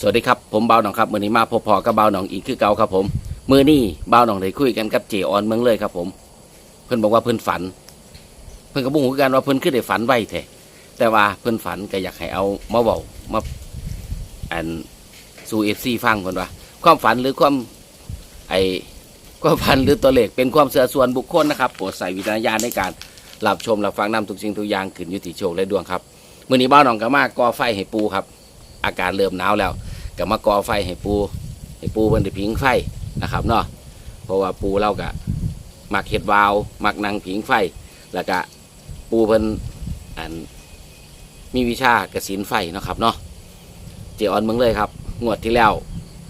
สวัสดีครับผมเบาหนองครับมือนี้มาพบพอกับเบาหนองอีกคือเก่าครับผมมือนี้เบาหนองได้คุยกันกับเจออนเมืองเลยครับผม เพิ่อนบอกว่าเพิ่อนฝัน เพิ่อนก็บ่ฮู้คือกันว่าเพิ่อนคือได้ฝันไวแท้แต่ว่าเพิ่อนฝันก็อยากให้เอามาเว้ามาอันสู่ FC ฟังเพิ่นว่า ความฝันหรือความไอความฝันหรือตัวเลขเป็นความเสื่อส่วนบุคคลนะครับโปรดใส่วิจารณญาณในการรับชมรับฟังนำทุกสิ่งทุกอย่างขึ้นยู่ที่โชคและดวงครับมือนี้เบาหนองก็มาก่อไฟให้ปูครับ อากาศเริ่มหนาวแล้ว ก็มาก่อไฟให้ปูให้ปูเพิ่นได้ผิงไฟนะครับเนาะเพราะว่าปูเราก็มักเฮ็ดวาวมักนั่งผิงไฟ แล้วก็ปูเพิ่นอันมีวิชากระสินไฟนะครับเนาะเจออนเมืองเลยครับ งวดที่แล้ว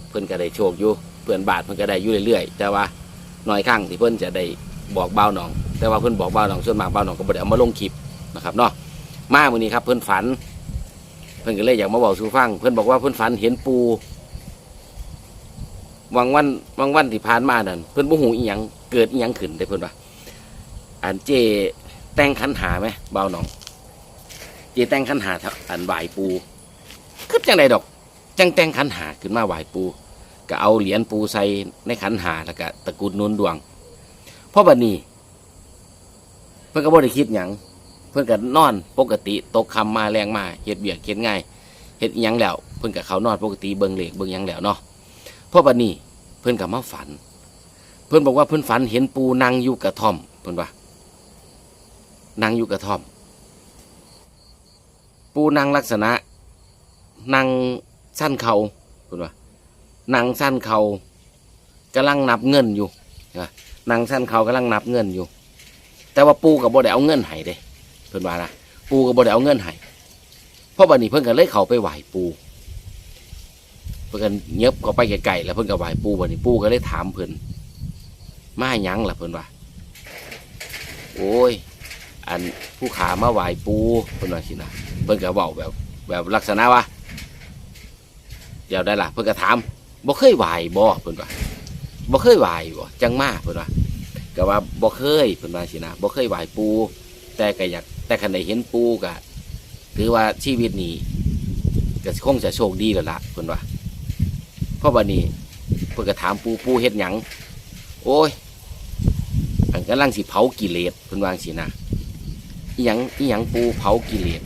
เพิ่นก็ได้โชคอยู่เพื่อนบาทเพิ่นก็ได้อยู่เรื่อยๆแต่ว่าน้อยครั้งที่เพิ่นจะได้บอกเบาหนอง แต่ว่าเพิ่นบอกเบาหนองส่วนมากเบาหนองก็บ่ได้เอามาลงคลิปนะครับเนาะมามื้อนี้ครับเพิ่นฝัน พิ่นก็เลยอยากมาบอกสู่ฟังเพิ่นบอกว่าเพิ่นฝันเห็นปูวังวันวังวันที่ผ่านมานั่นเพิ่นบ่ฮู้อีหยังเกิดอีหยังขึ้นได้เพิ่นว่าอันเจแต่งขันหาไหมเบาหนองเจแต่งขันหาอันไหวปูคือจังไดดอก จังแต่งขันหาขึ้นมาไหวปูก็เอาเหรียญปูใส่ในขันหาแล้วก็ตะกุดนุนดวงพราะบัดนี้เพิ่นก็บ่ได้คิดหยัง พิ่นก็นอนปกติตกคำมาแรงมาเฮ็ดเบียกเฮ็ดง่ายเฮ็ดยังแล้ว เพิ่นก็เขานอนปกติเบิ่งเหลขเบิ่งยังแล้วเนาะเพราะบัดนี้เพิ่นก็มาฝัน เพิ่นบอกว่าเพิ่นฝันเห็นปูนั่งอยู่กระท่อมเพิ่นว่านั่งอยู่กระท่อม ปูนั่งลักษณะนั่งสั้นเขาเพิ่นว่านั่งสั้นเขากำลังนับเงินอยู่นะนั่งสั้นเขากำลังนับเงินอยู่ แต่ว่าปูก็บ่ได้เอาเงินให้เด้ เพิ่นว่านะปูก็บ่ได้เอาเงินให้เพราะบัดนี้เพิ่นก็เลยเข้าไปไหว้ปูเพิ่นก็เงียบเข้าไปไกลๆแล้วเพิ่นก็ไหว้ปูบัดนี้ปูก็เลยถามเพิ่นมาหยังล่ะเพิ่นว่าโอ้ย อันผู้ขามาไหว้ปูเพิ่นว่าสินะเพิ่นก็เว้าแบบ แบบลักษณะว่าเดี๋ยวได้ล่ะเพิ่นก็ถามบ่เคยไหว้บ่เพิ่นว่าบ่เคยไหว้บ่จังมาเพิ่นว่าก็ว่าบ่เคยเพิ่นว่าสินะบ่เคยไหว้ปูแต่ก็อยาก แต่คันได้เห็นปูก็ถือว่าชีวิตนี้ก็คงจะโชคดีแล้วล่ะเพิ่นว่าเพราะวันนี้เพิ่นก็ถามปูปูเฮ็ดหยังโอ้ยอันกำลังสิเผากิเลสเพิ่นว่าสินะอีหยังอีหยังปูเผากิเลส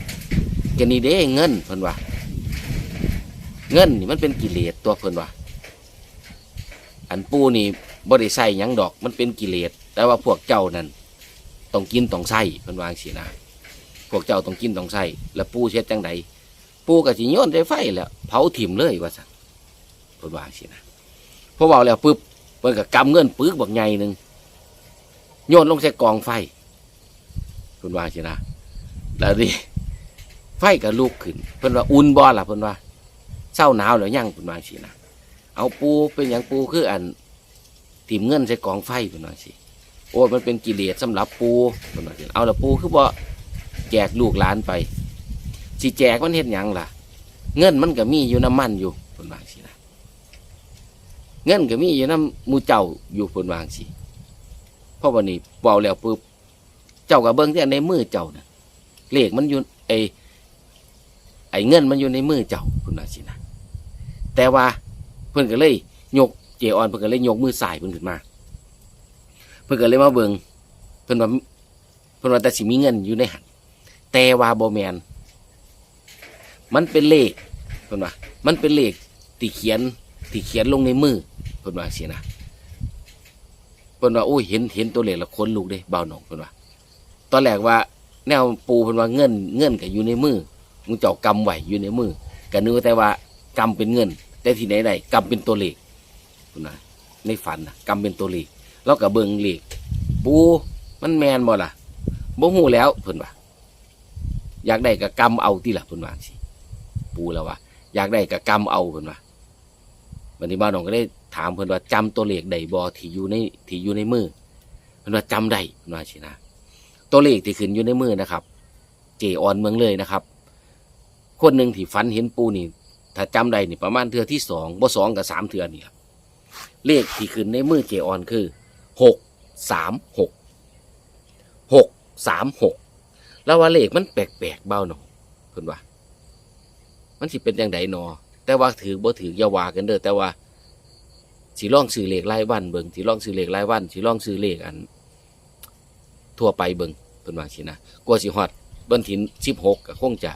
ก็นี่เด้เงินเพิ่นว่าเงินนี่มันเป็นกิเลสตัวเพิ่นว่าอันปูนี่บ่ได้ใส่หยังดอกมันเป็นกิเลสแต่ว่าพวกเจ้านั่นต้องกินต้องใส่เพิ่นวางสีนะ พวกเจ้าต้องกินต้องใส่แล้วปูเช็ดจังใดปูก็สิโยนใส่ไฟแล้วเผาถิ่มเลยว่าซั่นเพิ่นวาจังสีนะพอเว้าแล้วปึ๊บเพิ่นก็กำเงินปึกบักใหญ่หนึ่งโยนลงใส่กองไฟเพิ่นวาจังสีนะแล้วดิไฟก็ลุกขึ้นเพิ่นว่าอุ่นบ่ล่ะเพิ่นว่าเศร้าหนาวแล้วยังเพิ่นวาจังสีนะเอาปูเป็นหยังปูคืออันถิ่มเงินใส่กองไฟเพิ่นวาจังสีโอ้มันเป็นกิเลสสำหรับปูเพิ่นว่าจังเอาละปูคือบ่ แจกลูกหลานไปสิแจกมันเฮ็ดหยังล่ะ เงินมันก็มีอยู่น้ำมันอยู่เพิ่นว่าสินะเงินก็มีอยู่น้ำมูเจ้าอยู่เพิ่นว่าสิเพราะวันนี้เว้าแล้วปุ๊บเจ้าก็เบิ่งแต่ในมือเจ้าน่ะเลขมันอยู่ไอไอเงินมันอยู่ในมือเจ้าเพิ่นว่าสินะแต่ว่าเพิ่อนก็เลยยกเจออนเพิ่อนก็เลยยกมือสายเพิ่อนขึ้นมา เพิ่อนก็เลยมาเบิ้งเพิ่อนว่าเพิ่อนว่าแต่สิมีเงินอยู่ในหัน แต่ว่าบ่แมนมันเป็นเลขเพิ่นว่ามันเป็นเลขที่เขียนที่เขียนลงในมือเพิ่นว่าสินะเพิ่นว่าโอ้ยเห็นเห็นตัวเลขแล้วขนลุกเด้เบาหนองเพิ่นว่าตอนแรกว่า แนวปูเพิ่นว่าเงินเงินก็อยู่ในมือมึงเจ้ากำไว้อยู่ในมือก็นึกแต่ว่ากำเป็นเงิน แต่ที่ไหนได้กำเป็นตัวเลขเพิ่นว่าในฝันนะกำเป็นตัวเลขเราก็เบิ่งเลขปูมันแมนบ่ล่ะบ่ฮู้แล้วเพิ่นว่า อยากได้ก็กำเอาติล่ะเพิ่นว่าสิปูแล้วว่าอยากได้ก็กำเอาเพิ่นว่าวันนี้บ้านน้องก็ได้ถามเพิ่นว่าจำตัวเลขได้บ่ที่อยู่ในที่อยู่ในมือเพิ่นว่าจำได้เพิ่นว่าสินะตัวเลขที่ขึ้นอยู่ในมือนะครับ เจออนเมืองเลยนะครับ คนหนึ่งที่ฝันเห็นปูนี่ถ้าจำได้นี่ประมาณเทือที่สองบ่สองกับสามเทือนี่ครับเลขที่ขึ้นในมือเจออนคือหกสามหกหกสามหก แล้วว่าเลขมันแปลกๆเบ้าหนอเพิ่นว่า มันสิเป็นอยังไงนอแแต่ว่าถือบ่ถือยาวากันเด้อแต่ว่าสิลองซื้อเลขรายวันเบิงสิลองซื้อเลขรายวันสิลองซื้อเลขอัน ทั่วไปเบิงเพิ่นว่าสินะกลัวสิฮอดวันที่16ก็คงจะ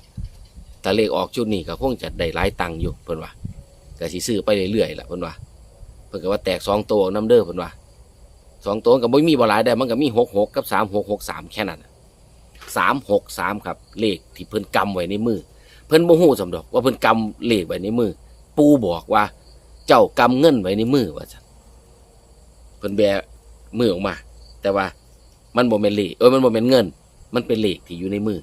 ถ้าเลขออกชุดนี้ก็คงจะได้หลายตังค์อยู่เพิ่นว่าก็สิซื้อไปเรื่อยๆล่ะเพิ่นว่าเพิ่นก็ว่าแตกสองตัวนํเด้อเพิ่นว่าสองตัวก็บ่มีบ่หลายได้มันก็มี66กับ3663แค่นั้น น่ะ363ครับ เลขที่เพิ่นกำไว้ในมือ เพิ่นบ่ฮู้สำดอกว่าเพิ่นกำเลขไว้ในมือ ปู่บอกว่า เจ้ากำเงินไว้ในมือว่าซั่นเพิ่นแบมือออกมา แต่ว่ามันบ่แม่นเลขเออมันบ่แม่นเงิน มันเป็นเลขที่อยู่ในมือ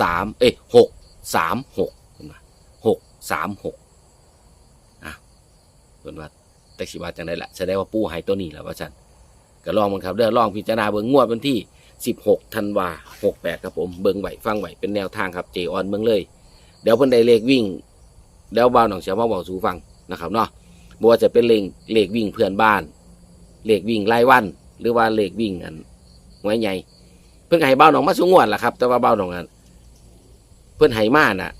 สามเอ้ยหกสามหกเพิ่นว่าหกสามหกอะเพิ่นว่าแต่สิว่าจังได๋ล่ะแสดงว่าปู่ให้ตัวนี้และว่าซั่นก็ลองมันครับเด้อลองพิจารณาเบิ่งงวดวันที่ 16ธันวา68ครับผมเบิ่งไหวฟังไหวเป็นแนวทางครับเจออนเบิ่งเลย เดี๋ยวเพิ่นได้เลขวิ่งเดี๋ยวบ่าวหนองเสียมาบอกสู่ฟังนะครับเนาะบ่ว่าจะเป็นเลขเลขวิ่งเพื่อนบ้าน เลขวิ่งรายวัน หรือว่าเลขวิ่งอันหวยใหญ่เพิ่นให้บ่าวหนองมาสูงวดล่ะครับ แต่ว่าบ่าวหนองอันเพิ่นให้มาน่ะ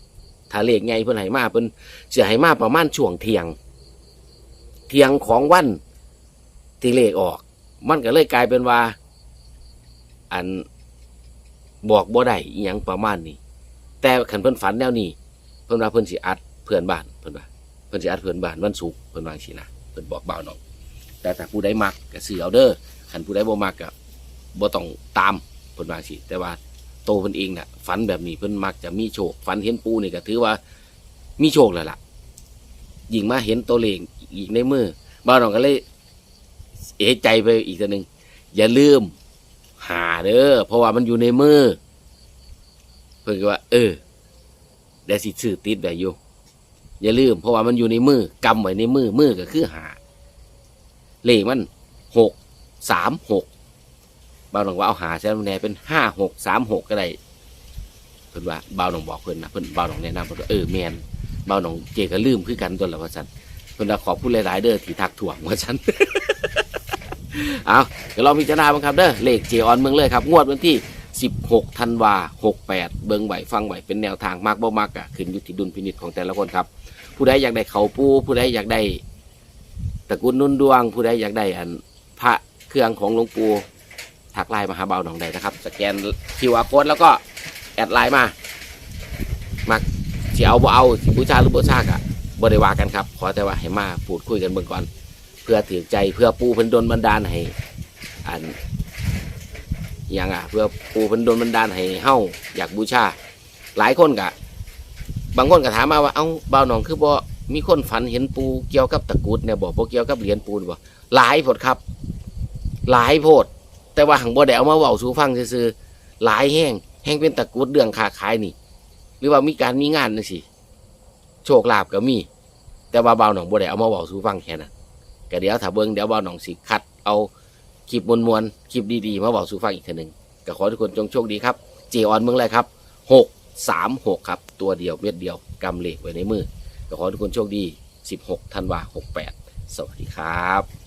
ถ้าเลขใหญ่เพิ่นให้มาเพิ่นสิให้มาประมาณช่วงเที่ยง เที่ยงของวันที่เลขออก มันก็เลยกลายเป็นว่า อันบอกบ่ได้อีหยังประมาณนี้ แต่ขันเพิ่นฝันแนวนี้ เพิ่นว่าเพิ่นสิอัดเพื่อนบ้านเพิ่นว่าเพิ่นสิอัดเพื่อนบ้านวันศุกร์เพิ่นวาจังซี่นะเพิ่นบอกเบาวน้องแต่ถ้าผู้ใดมักก็ซื้อเอาเด้อขันผู้ใดบ่มักก็บ่ต้องตามเพิ่นวาจังซี่แต่ว่าโตเพิ่นเองน่ะฝันแบบนี้เพิ่นมักจะมีโชคฝันเห็นปูนี่ก็ถือว่ามีโชคแล้วล่ะยิ่งมาเห็นตัวเลขอีกในมือบ่าวน้องก็เลย เอะใจไปอีกตัวหนึ่งอย่าลืม หาเด้อเพราะว่ามันอยู่ในมือ เพิ่นก็ว่า เออเดี๋ยวสิซื้อติดไว้อยู่อย่าลืม เพราะว่ามันอยู่ในมือกำไว้ในมือมือก็คือหาเลขมันหกสามหกบ่าวหนองว่าเอาหาใช่ไหมแน่เป็นห้าหกสามหกก็ได้เพิ่นว่าบ่าวหนองบอกเพิ่นนะเพิ่นบ่าวหนองแนะนำเพิ่นว่าเออแมนบ่าวหนองเจก็ลืมคือกันตัวละว่าซั่นเพิ่นว่าขอบคุณหลายๆเด้อที่ทักถ่วงว่าซั่น เอาเดี๋ยวลองพิจารณาบ้างครับเด้อเลขเจออนเมืองเลยครับงวดวันที่ 16ธันวา68 เบิงไหวฟังไหวเป็นแนวทางมากบ่มากอะขึ้นอยู่ที่ดุลพินิจของแต่ละคนครับ ผู้ใดอยากได้เขาปูผู้ใดอยากได้ตระกูลนุ่นดวง ผู้ใดอยากได้อันพระเครื่องของหลวงปู่ทักไลน์มาหาเบาหนองใดนะครับสแกนคิวอาร์โค้ดแล้วก็แอดไลน์มามักสิเอาบ่เอาสิบูชาหรือบูชากะบ่ได้ว่ากันครับ ขอแต่ว่าให้มาพูดคุยกันเบิ่งก่อน เพื่อถือใจเพื่อปูเพิ่นดลบันดาลให้อันอย่างอะเพื่อปูเพิ่นดลบันดาลให้เฮาอยากบูชา หลายคนกะ บางคนก็ถามมาว่าเอ้าบ่าวหนองคือบ่มีคนฝันเห็นปูเกี่ยวกับตะกุดเนี่ยบ่บ่เกี่ยวกับเหรียญปูบ่หลายโพดครับ หลายโพด แต่ว่าหังบ่ได้เอามาเว้าสู่ฟังซื่อๆหลายแห้งแห้งเป็นตะกุดเรื่องค้าขายนี่ หรือว่ามีการมีงานจังซี่โชคลาภก็มี แต่ว่าบ่าวหนองบ่ได้เอามาเว้าสู่ฟังแค่นั้น ก็เดี๋ยวถ้าเบิ้งเดี๋ยวบ่าวหนองสิคัด เอาคลิปมวลๆคลิปดีๆ มาบอกสู่ฟังอีกทีหนึ่งก็ขอทุกคนจงโชคดีครับเจออนเมืองเลยครับหกสามหกครับ ตัวเดียวเม็ดเดียวกำเหล็กไว้ในมือก็ขอทุกคนโชคดีสิบหกธันวาหกแปดสวัสดีครับ